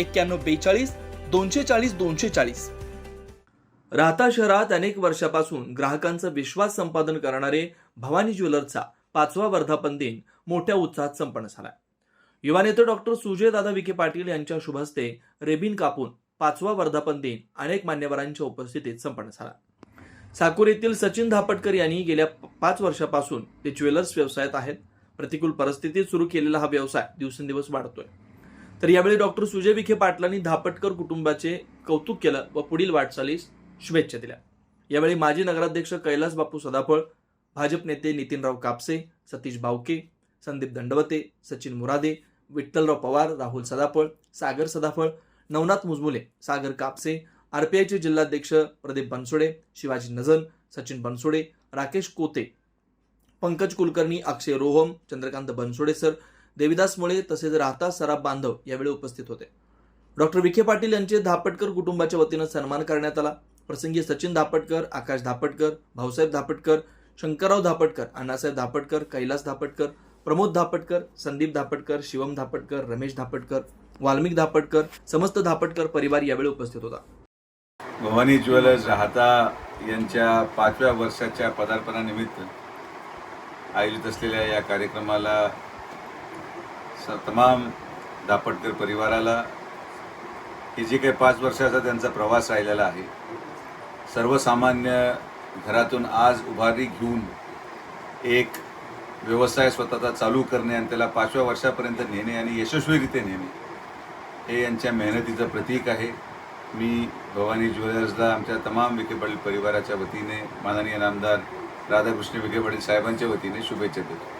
एक्क्याण्णव बेचाळीस दोनशे चाळीस दोनशे चाळीस. राहता शहरात अनेक वर्षापासून ग्राहकांचा विश्वास संपादन करणारे भवानी ज्वेलर्सचा पाचवा वर्धापन दिन मोठ्या उत्साहात संपन्न झाला. युवा नेते डॉक्टर सुजय दादा विखे पाटील यांच्या शुभ हस्ते रेबिन कापून पाचवा वर्धापन दिन अनेक मान्यवरांच्या उपस्थितीत संपन्न झाला. साकूर येथील सचिन धापटकर यांनी गेल्या पाच वर्षापासून ते ज्वेलर्स व्यवसायात आहेत. प्रतिकूल परिस्थितीत सुरू केलेला हा व्यवसाय दिवसेंदिवस वाढतोय. तर यावेळी डॉक्टर सुजय विखे पाटलांनी धापटकर कुटुंबाचे कौतुक केलं व पुढील वाटचालीस शुभेच्छा दिल्या. यावेळी माजी नगराध्यक्ष कैलास बापू सदाफळ भाजप नेते नितीनराव कापसे सतीश बावके संदीप दंडवते सचिन मुरादे विठ्ठलराव पवार राहुल सदाफळ सागर सदाफळ नवनाथ मुजमुले सागर कापसे आरपीआयचे जिल्हाध्यक्ष प्रदीप बनसोडे शिवाजी नजन सचिन बनसोडे राकेश कोते पंकज कुलकर्णी अक्षय रोहम चंद्रकांत बनसोडे सर देविदास मुळे तसेच राहता सराफ बांधव यावेळी उपस्थित होते. डॉक्टर विखे पाटील यांचे धापटकर कुटुंबाच्या वतीनं सन्मान करण्यात आला. प्रसंगी सचिन धापटकर आकाश धापटकर भाऊसाहेब धापटकर शंकरराव धापटकर अण्णासाहेब धापटकर कैलास धापटकर प्रमोद धापटकर संदीप धापटकर शिवम धापटकर रमेश धापटकर वाल्मिक धापटकर समस्त धापटकर परिवार यावेळी उपस्थित होता. भवानी ज्वेलर्स राहता यांच्या पाचव्या वर्षाच्या पदार्पणानिमित्त आयोजित असलेल्या या कार्यक्रमाला स तमाम दापटकर परिवाराला हे जे काही पाच वर्षाचा त्यांचा प्रवास राहिलेला आहे सर्वसामान्य घरातून आज उभारी घेऊन एक व्यवसाय स्वतःचा चालू करणे आणि त्याला पाचव्या वर्षापर्यंत नेणे आणि यशस्वीरित्या नेणे हे यांच्या मेहनतीचं प्रतीक आहे. मी भवानी ज्वेलर्सला आमच्या तमाम विखे पाटील परिवाराच्या वतीने माननीय नामदार राधाकृष्ण विखे पाटील साहेबांच्या वतीने शुभेच्छा देतो.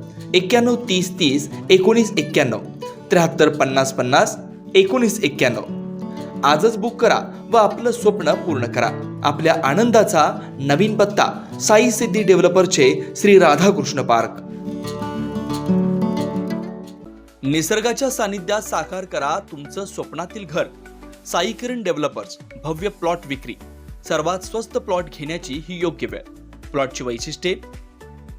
एक्क्याण्णव तीस तीस एकोणीस एक्क्याण्णव त्र्याहत्तर पन्नास पन्नास एकोणीस एक्क्याण्णव आजच बुक करा व आपलं स्वप्न पूर्ण करा. आपल्या आनंदाचा नवीन पत्ता साई सिद्धी डेव्हलपरचे श्री राधाकृष्ण पार्क. निसर्गाच्या सानिध्यात साकार करा तुमचं स्वप्नातील घर. साई किरण डेव्हलपर्स भव्य प्लॉट विक्री. सर्वात स्वस्त प्लॉट घेण्याची ही योग्य वेळ. प्लॉटची वैशिष्ट्ये